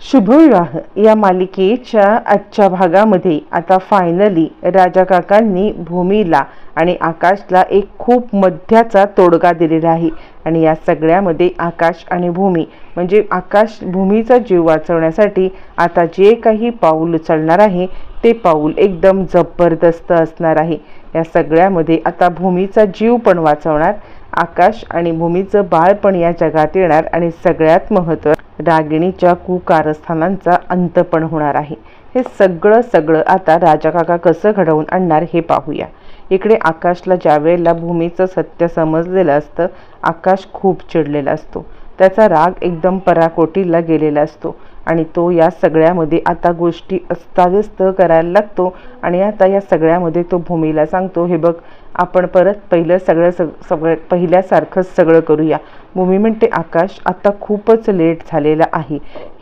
शुभविवाह या मालिकेच्या आजच्या भागामध्ये आता फायनली राजा काकांनी भूमीला आणि आकाशला एक खूप मध्याचा तोडगा दिलेला आहे. आणि या सगळ्यामध्ये आकाश आणि भूमी म्हणजे आकाश भूमीचा जीव वाचवण्यासाठी आता जे काही पाऊल उचलणार आहे ते पाऊल एकदम जबरदस्त असणार आहे. या सगळ्यामध्ये आता भूमीचा जीव पण वाचवणार आकाश आणि भूमीचं बाळ पण या जगात येणार आणि सगळ्यात महत्त्व रागिणीच्या कुकारस्थानांचा अंत पण होणार आहे. हे सगळं सगळं आता राजा काका कसं घडवून आणणार हे पाहूया. इकडे आकाशला ज्या वेळेला भूमीचं सत्य समजलेलं असतं आकाश खूप चिडलेला असतो. त्याचा राग एकदम पराकोटीला गेलेला असतो आणि तो या सगळ्यामध्ये आता गोष्टी अस्ताव्यस्त करायला लागतो आणि आता या सगळ्यामध्ये तो भूमीला सांगतो हे बघ आपण परत पहिलं सगळं सग सगळं पहिल्यासारखंच सगळं करूया. भूमी म्हणते आकाश आता खूपच लेट झालेलं आहे.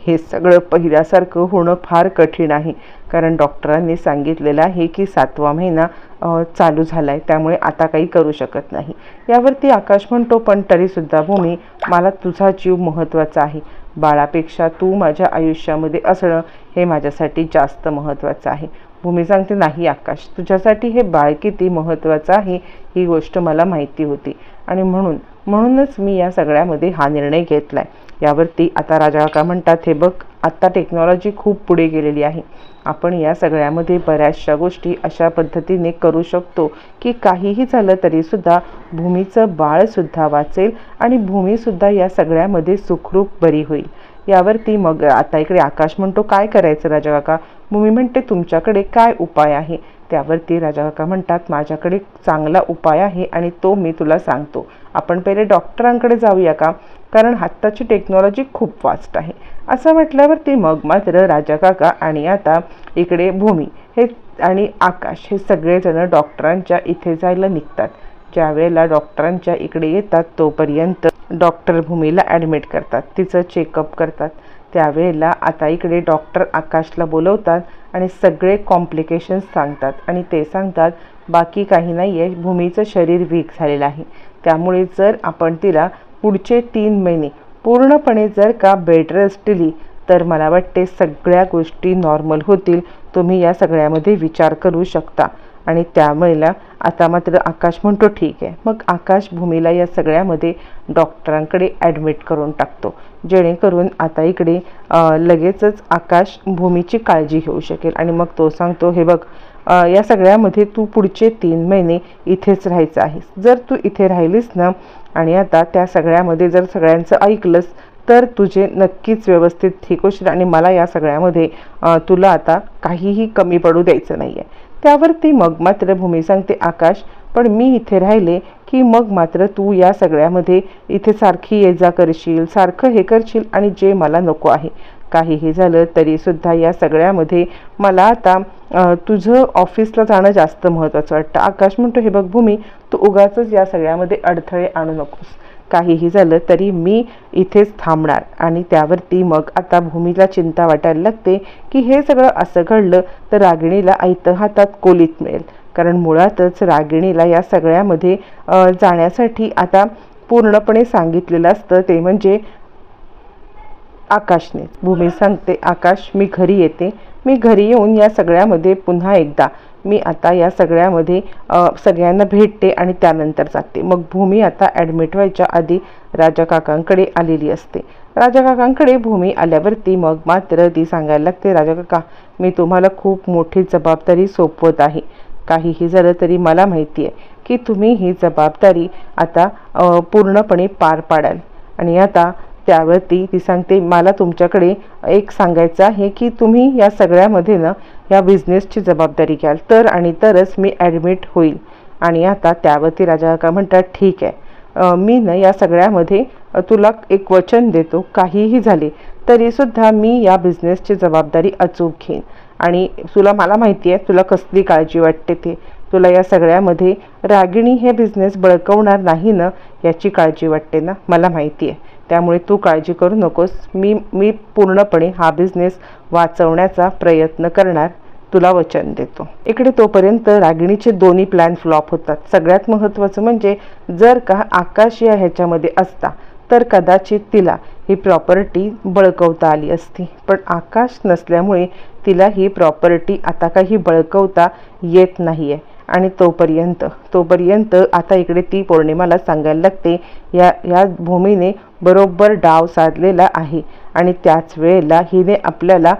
हे सगळं पहिल्यासारखं होणं फार कठीण आहे. कारण डॉक्टरांनी सांगितलेलं आहे की सातवा महिना चालू झाला आहे त्यामुळे आता काही करू शकत नाही. यावरती आकाश म्हणतो पण तरीसुद्धा भूमी मला तुझा जीव महत्त्वाचा आहे. बाळापेक्षा तू माझ्या आयुष्यामध्ये असणं हे माझ्यासाठी जास्त महत्त्वाचं आहे. भूमी सांगते नाही आकाश तुझ्यासाठी हे बाळ किती महत्त्वाचं आहे ही गोष्ट मला माहिती होती. आणि म्हणून म्हणूनच मी या सगळ्यामध्ये हा निर्णय घेतला आहे यावरती आता राजा का म्हणतात हे बघ आत्ता टेक्नॉलॉजी खूप पुढे गेलेली आहे. आपण या सगळ्यामध्ये बऱ्याचशा गोष्टी अशा पद्धतीने करू शकतो की काहीही झालं तरीसुद्धा भूमीचं बाळसुद्धा वाचेल आणि भूमीसुद्धा या सगळ्यामध्ये सुखरूप बरी होईल. यावरती मग आता इकडे आकाश म्हणतो काय करायचं राजा काका मग मी म्हणते तुमच्याकडे काय उपाय आहे? त्यावरती राजा काका म्हणतात माझ्याकडे चांगला उपाय आहे आणि तो मी तुला सांगतो. आपण पहिले डॉक्टरांकडे जाऊया का? कारण आत्ताची टेक्नॉलॉजी खूप फास्ट आहे. असं म्हटल्यावरती मग मात्र राजा काका आणि आता इकडे भूमी हे आणि आकाश हे सगळेजण डॉक्टरांच्या इथे जायला निघतात. ज्या वेळेला डॉक्टरांच्या इकडे येतात तोपर्यंत डॉक्टर भूमीला ॲडमिट करतात. तिचं चेकअप करतात. त्यावेळेला आता इकडे डॉक्टर आकाशला बोलवतात आणि सगळे कॉम्प्लिकेशन्स सांगतात. आणि ते सांगतात बाकी काही नाही आहे भूमीचं शरीर वीक झालेलं आहे. त्यामुळे जर आपण तिला पुढचे तीन महिने पूर्णपणे जर का बेड रेस्ट दिली तर मला वाटते सगळ्या गोष्टी नॉर्मल होतील. तुम्ही या सगळ्यामध्ये विचार करू शकता. आणि त्यावेळेला आता मात्र आकाश म्हणतो ठीक आहे. मग आकाश भूमीला या सगळ्यामध्ये डॉक्टरांकडे ॲडमिट करून टाकतो. जेणेकरून आता इकडे लगेचच आकाश भूमीची काळजी घेऊ शकेल. आणि मग तो सांगतो हे बघ या सगळ्यामध्ये तू पुढचे तीन महिने इथेच राहायचं आहेस. जर तू इथे राहिलीस ना आणि आता त्या सगळ्यामध्ये जर सगळ्यांचं ऐकलंस तर तुझे नक्कीच व्यवस्थित ठीक होशील आणि मला या सगळ्यामध्ये तुला आता काहीही कमी पडू द्यायचं नाही आहे त्यावरती मग मात्र भूमी सांगते आकाश पण मी इथे राहिले की मग मात्र तू या सगळ्यामध्ये इथे सारखी ये जा करशील सारखं हे करशील आणि जे मला नको आहे. काहीही झालं तरीसुद्धा या सगळ्यामध्ये मला आता तुझं ऑफिसला जाणं जास्त महत्त्वाचं वाटतं. आकाश म्हणतो हे बघ भूमी तू उगाच या सगळ्यामध्ये अडथळे आणू नकोस. काहीही झालं तरी मी इथेच थांबणार. आणि त्यावरती मग आता भूमीला चिंता वाटायला लागते की हे सगळं असं घडलं तर रागिणीला ऐतं हातात कोलीत मिळेल. कारण मुळातच रागिणीला या सगळ्यामध्ये जाण्यासाठी आता पूर्णपणे सांगितलेलं असतं ते म्हणजे आकाशने. भूमी सांगते आकाश मी घरी येते. मी घरी येऊन या सगळ्यामध्ये पुन्हा एकदा मी आता या सगळ्यामध्ये सगळ्यांना भेटते आणि त्यानंतर जाते. मग भूमी आता ॲडमिट व्हायच्या आधी राजा काकांकडे आलेली असते. राजा काकांकडे भूमी आल्यावरती मग मात्र ती सांगायला लागते राजा काका मी तुम्हाला खूप मोठी जबाबदारी सोपवत आहे. काहीही झालं तरी मला माहिती आहे की तुम्ही ही जबाबदारी आता पूर्णपणे पार पाडाल. आणि आता त्यावरती ती सांगते मला तुमच्याकडे एक सांगायचं आहे की तुम्ही या सगळ्यामध्ये ना या बिझनेसची जबाबदारी घ्याल. तर आणि तरच मी ॲडमिट होईल. आणि आता त्यावरती राजा काका म्हणतात ठीक आहे. मी ना या सगळ्यामध्ये तुला एक वचन देतो. काहीही झाले तरीसुद्धा मी या बिझनेसची जबाबदारी अचूक घेईन. आणि तुला मला माहिती आहे तुला कसली काळजी वाटते ते. तुला या सगळ्यामध्ये रागिणी हे बिझनेस बळकवणार नाही ना याची काळजी वाटते ना? मला माहिती आहे. त्यामुळे तू काळजी करू नकोस. मी मी पूर्णपणे हा बिझनेस वाचवण्याचा प्रयत्न करणार. तुला वचन देतो. इकडे तोपर्यंत रागिणीचे दोन्ही प्लॅन फ्लॉप होतात. सगळ्यात महत्त्वाचं म्हणजे जर का आकाश या ह्याच्यामध्ये असता तर कदाचित तिला ही प्रॉपर्टी बळकवता आली असती. पण आकाश नसल्यामुळे तिला ही प्रॉपर्टी आता काही बळकवता येत नाही आहे आणि तोपर्यंत तोपर्यंत आता इकडे ती पौर्णिमाला सांगायला लागते या या भूमीने बरोबर डाव साधलेला आहे. आणि त्याच वेळेला हिने आपल्याला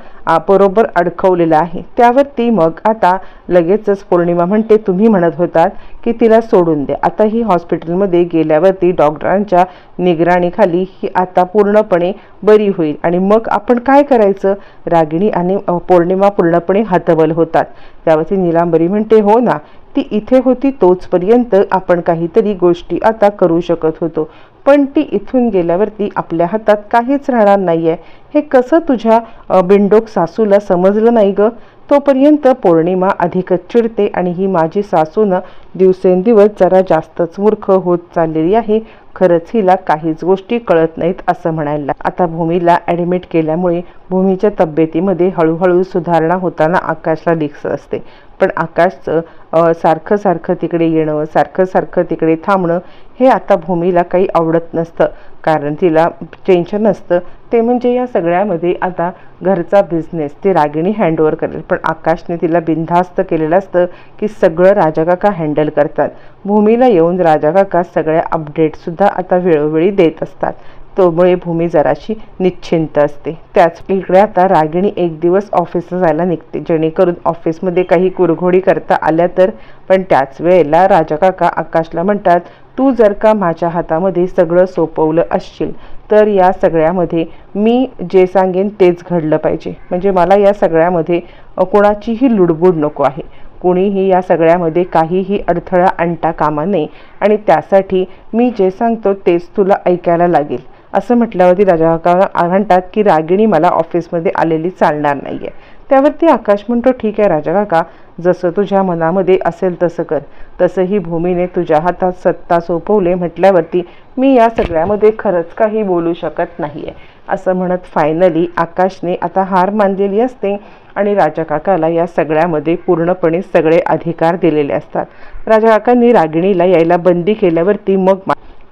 बरोबर अडकवलेलं आहे. त्यावरती मग आता लगेचच पौर्णिमा म्हणते. तुम्ही म्हणत होतात की तिला सोडून द्या आता ही हॉस्पिटलमध्ये गेल्यावरती डॉक्टरांच्या निगराणीखाली ही आता पूर्णपणे बरी होईल. आणि मग आपण काय करायचं? रागिणी आणि पौर्णिमा पूर्णपणे हतबल होतात. त्यावरती निलांबरी म्हणते हो ना ती इथे होती तोचपर्यंत आपण काहीतरी गोष्टी आता करू शकत होतो. पण ती इथून गेल्यावरती आपल्या हातात काहीच राहणार नाही आहे हे कसं तुझ्या बिंडोक सासूला समजलं नाही ग? तोपर्यंत पौर्णिमा अधिकच चिडते आणि ही माझी सासूनं दिवसेंदिवस जरा जास्तच मूर्ख होत चाललेली आहे. खरंच हिला काहीच गोष्टी कळत नाहीत असं म्हणायला. आता भूमीला ॲडमिट केल्यामुळे भूमीच्या तब्येतीमध्ये हळूहळू सुधारणा होताना आकाशला दिसत असते. पण आकाशचं सारखं सारखं तिकडे येणं सारखं सारखं तिकडे थांबणं हे आता भूमीला काही आवडत नसतं. कारण तिला टेन्शन असतं ते म्हणजे या सगळ्यामध्ये आता घरचा बिझनेस ती रागिणी हँडओव्हर करेल. पण आकाशने तिला बिनधास्त केलेलं असतं की सगळं राजाकाका हँडल करतात. भूमीला येऊन राजाकाका सगळ्या अपडेटसुद्धा आता वेळोवेळी देत असतात. त्यामुळे भूमी जराशी निश्चिंत असते. त्याच इकडे आता रागिणी एक दिवस ऑफिसला जायला निघते. जेणेकरून ऑफिसमध्ये काही कुरघोडी करता आल्या तर पण त्याच वेळेला राजा काका आकाशला म्हणतात तू जर का माझ्या हातामध्ये सगळं सोपवलं असशील तर या सगळ्यामध्ये मी जे सांगेन तेच घडलं पाहिजे. म्हणजे मला या सगळ्यामध्ये कोणाचीही लुडबुड नको आहे. कोणीही या सगळ्यामध्ये काहीही अडथळा आणता कामा नये. आणि त्यासाठी मी जे सांगतो तेच तुला ऐकायला लागेल. असं म्हटल्यावरती राजा काका म्हणतात की रागिणी मला ऑफिसमध्ये आलेली चालणार नाही आहे त्यावरती आकाश म्हणतो ठीक आहे राजा काका जसं तुझ्या मनामध्ये असेल तसं कर. तसंही भूमीने तुझ्या हातात सत्ता सोपवले म्हटल्यावरती मी या सगळ्यामध्ये खरंच काही बोलू शकत नाही आहे असं म्हणत फायनली आकाशने आता हार मानलेली असते आणि राजा काकाला या सगळ्यामध्ये पूर्णपणे सगळे अधिकार दिलेले असतात. राजा काकांनी रागिणीला यायला बंदी केल्यावरती मग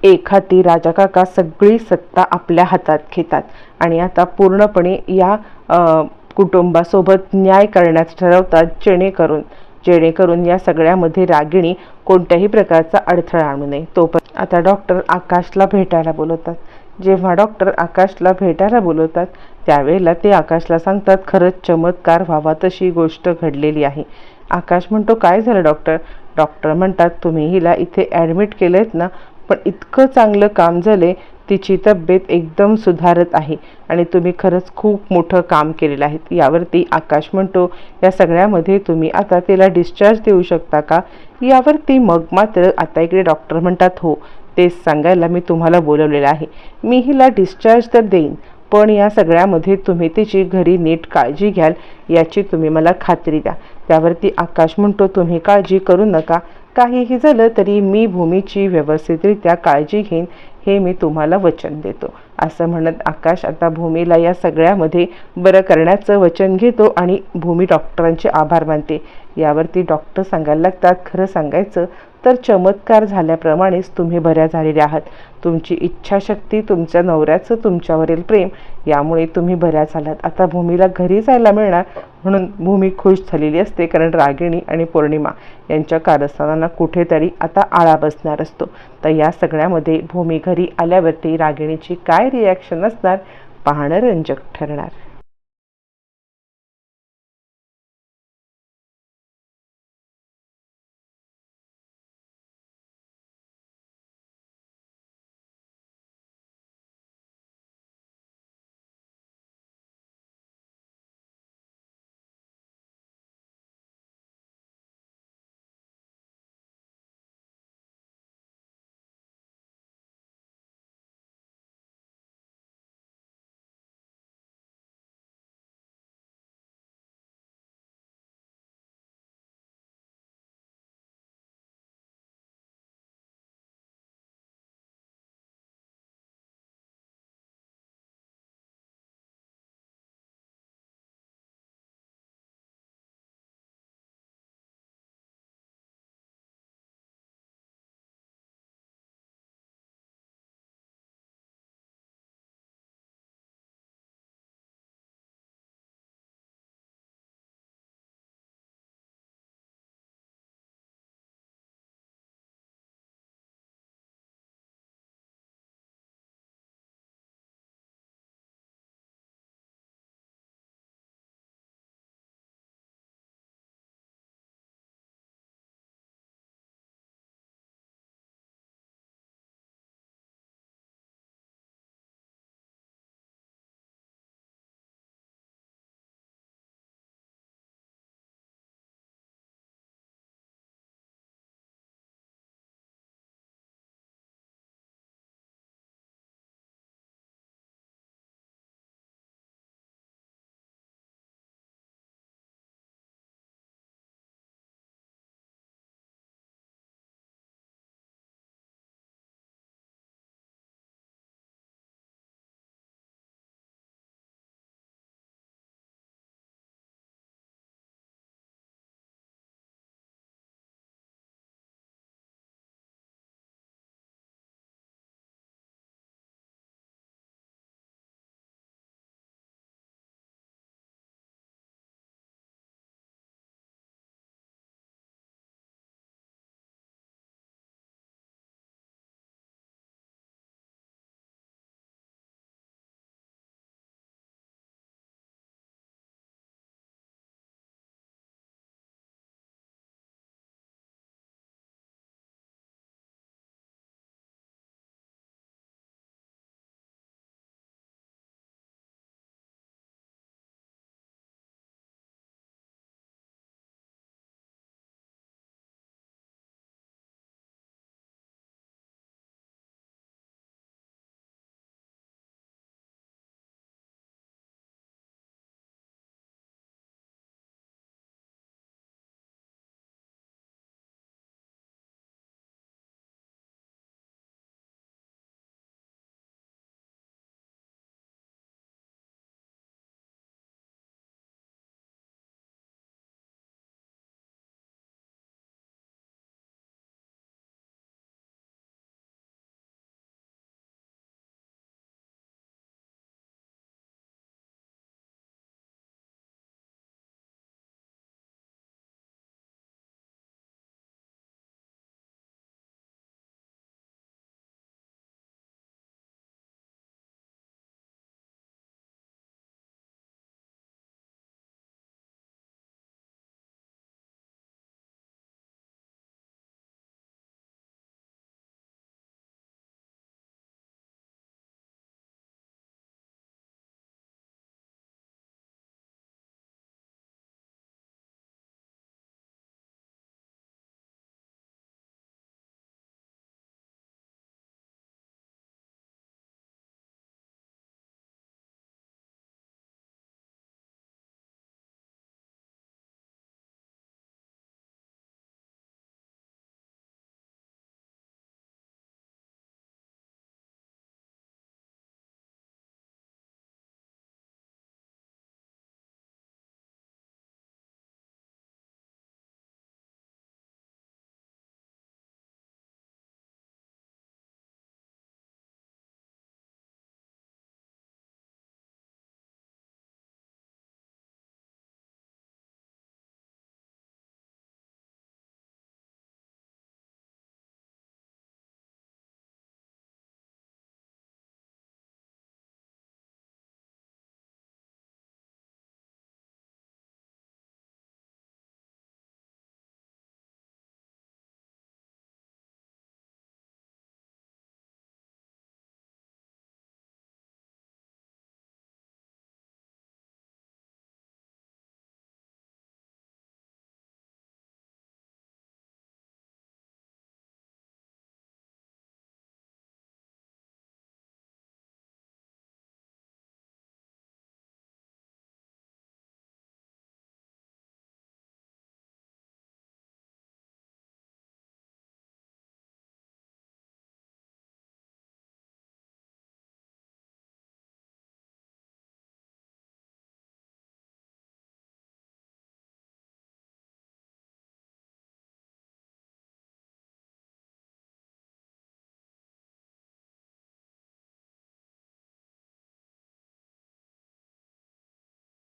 एक हाती राजा काका सगळी सत्ता आपल्या हातात घेतात. आणि आता पूर्णपणे या कुटुंबासोबत न्याय करण्यास ठरवतात जेणेकरून जेणेकरून या सगळ्यामध्ये रागिणी कोणत्याही प्रकारचा अडथळा आणू नये. तो पण आता डॉक्टर आकाशला भेटायला बोलवतात. जेव्हा डॉक्टर आकाशला भेटायला बोलवतात त्यावेळेला ते आकाशला सांगतात खरंच चमत्कार व्हावा तशी गोष्ट घडलेली आहे. आकाश म्हणतो काय झालं डॉक्टर? डॉक्टर म्हणतात तुम्ही हिला इथे ॲडमिट केलं आहेत ना पण इतकं चांगलं काम झाले तिची तब्येत एकदम सुधारत आहे. आणि तुम्ही खरंच खूप मोठं काम केलेलं आहे. यावरती आकाश म्हणतो या सगळ्यामध्ये तुम्ही आता तिला डिस्चार्ज देऊ शकता का? यावरती मग मात्र आता इकडे डॉक्टर म्हणतात हो तेच सांगायला मी तुम्हाला बोलवलेलं आहे. मी हिला डिस्चार्ज तर देईन पण या सगळ्यामध्ये तुम्ही तिची घरी नीट काळजी घ्याल याची तुम्ही मला खात्री द्या. त्यावरती आकाश म्हणतो तुम्ही काळजी करू नका. काहीही झालं तरी मी भूमीची व्यवस्थितरित्या काळजी घेईन हे मी तुम्हाला वचन देतो. असं म्हणत आकाश आता भूमीला या सगळ्यामध्ये बरं करण्याचं वचन घेतो आणि भूमी डॉक्टरांचे आभार मानते. यावरती डॉक्टर सांगायला लागतात खरं सांगायचं तर चमत्कार झाल्याप्रमाणेच तुम्ही बऱ्या झालेल्या आहात. तुमची इच्छाशक्ती तुमच्या नवऱ्याचं तुमच्यावरील प्रेम यामुळे तुम्ही बऱ्या झालात. आता भूमीला घरी जायला मिळणार म्हणून भूमी खुश झालेली असते कारण रागिणी आणि पौर्णिमा यांच्या कारस्थानांना कुठेतरी आता आळा बसणार असतो. तर या सगळ्यामध्ये भूमी घरी आल्यावरती रागिणीची काय काय रिॲक्शन असणार? पाहणं रंजक ठरणार.